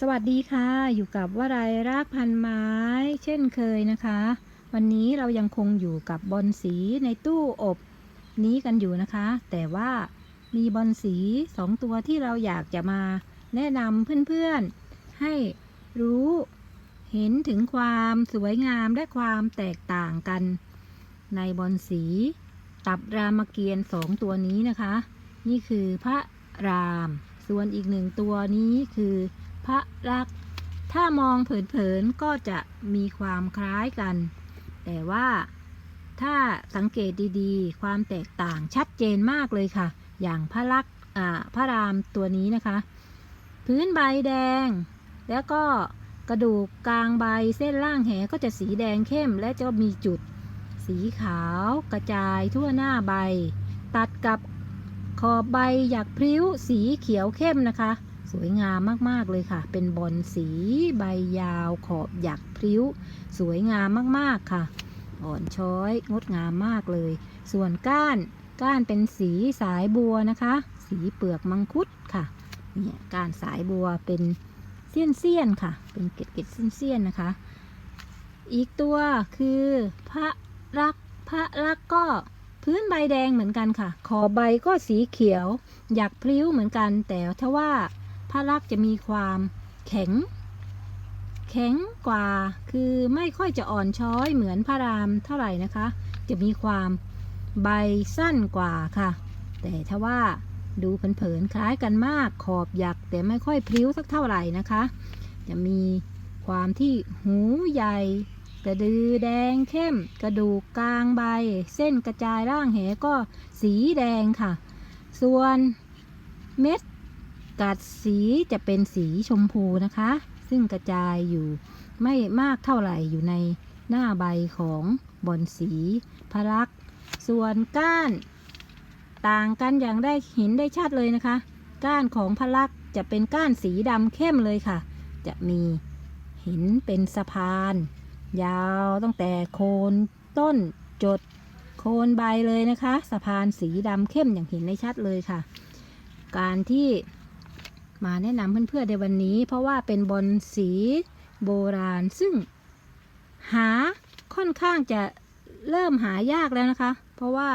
สวัสดีค่ะ อยู่กับวรายรากพันไม้ เช่นเคยนะคะ วันนี้เรายังคงอยู่กับบอลสีในตู้อบนี้กันอยู่นะคะ แต่ว่ามีบอลสีสองตัวที่เราอยากจะมาแนะนำเพื่อนๆ ให้รู้เห็นถึงความสวยงามและความแตกต่างกัน ในบอลสี ตับรามเกียรติ์สองตัวนี้นะคะ นี่คือพระราม ส่วนอีกหนึ่งตัวนี้คือ พระลักษณ์ถ้ามองเผินๆก็จะมีความคล้ายกัน แต่ว่าถ้าสังเกตดีๆ ความแตกต่างชัดเจนมากเลยค่ะ อย่างพระลักษณ์พระรามตัวนี้นะคะ พื้นใบแดง แล้วก็กระดูกกลางใบเส้นล่างแหก็จะสีแดงเข้ม และจะมีจุดสีขาวกระจายทั่วหน้าใบ ตัดกับขอบใบหยักพริ้วสีเขียวเข้มนะคะ สวยงามมากๆเลยค่ะ เป็นบอลสีใบยาวขอบหยักพริ้ว สวยงามมากๆค่ะ อ่อนช้อย งดงามมากเลย ส่วนก้านก้านเป็นสีสายบัวนะคะ สีเปลือกมังคุดค่ะเนี่ยก้านสายบัวเป็นเสี้ยนๆค่ะ เป็นเกล็ดๆเสี้ยนๆนะคะ อีกตัวคือพระรักพระรักก็พื้นใบแดงเหมือนกันค่ะ ขอบใบก็สีเขียว อยากพริ้วเหมือนกัน แต่ทว่า พระรักจะมีความแข็ง แข็งกว่า คือไม่ค่อยจะอ่อนช้อยเหมือนพระรามเท่าไหร่นะคะ จะมีความใบสั้นกว่าค่ะ แต่ถ้าว่าดูเผินๆคล้ายกันมากขอบหยักแต่ไม่ค่อยพริ้วสักเท่าไหร่นะคะ จะมีความที่หูใหญ่กระดือแดงเข้ม กระดูกกลางใบ เส้นกระจายร่างแหก็สีแดงค่ะ ส่วนเม็ด กัดสีจะเป็นสีชมพูนะคะ ซึ่งกระจายอยู่ไม่มากเท่าไหร่อยู่ในหน้าใบของบอนสีพระลักษ์ส่วนก้าน ต่างกันอย่างได้เห็นได้ชัดเลยนะคะ ก้านของพระลักษ์จะเป็นก้านสีดำเข้มเลยค่ะ จะมีเห็นเป็นสะพาน ยาวตั้งแต่โคนต้นจดโคนใบเลยนะคะ สะพานสีดำเข้มอย่างเห็นได้ชัดเลยค่ะ การที่ มาแนะนำเพื่อนๆในวันนี้ เพราะว่าเป็นบอลสีโบราณ ซึ่งหาค่อนข้างจะเริ่มหายากแล้วนะคะ เพราะว่า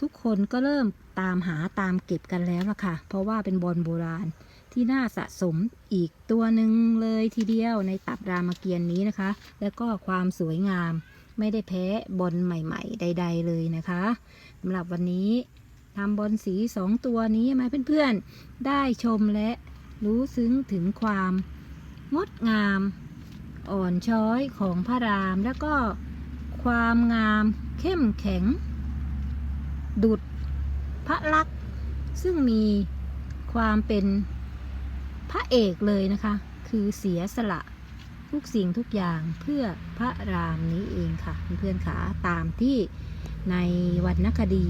ทุกคนก็เริ่มตามหาตามเก็บกันแล้วล่ะค่ะ เพราะว่าเป็นบอลโบราณที่น่าสะสมอีกตัวหนึ่งเลยทีเดียวในตับรามเกียรตินี้นะคะ แล้วก็ความสวยงามไม่ได้แพ้บอลใหม่ ๆ ใด ๆ เลยนะคะสำหรับวันนี้ ทำบอลสีสองตัวนี้มาเพื่อนๆ ได้ชมและรู้ซึ้งถึงความงดงามอ่อนช้อยของพระราม แล้วก็ความงามเข้มแข็ง ดุดพระลักษณ์ซึ่งมีความเป็นพระเอกเลยนะคะ คือเสียสละทุกสิ่งทุกอย่างเพื่อพระรามนี้เองค่ะ เพื่อนๆขาตามที่ในวรรณคดี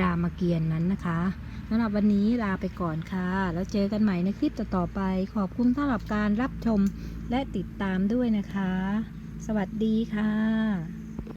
รามเกียรติ์นั้นนะคะสำหรับวันนี้ลาไปก่อนค่ะ แล้วเจอกันใหม่ในคลิปต่อๆไป ขอบคุณสำหรับการรับชมและติดตามด้วยนะคะ สวัสดีค่ะ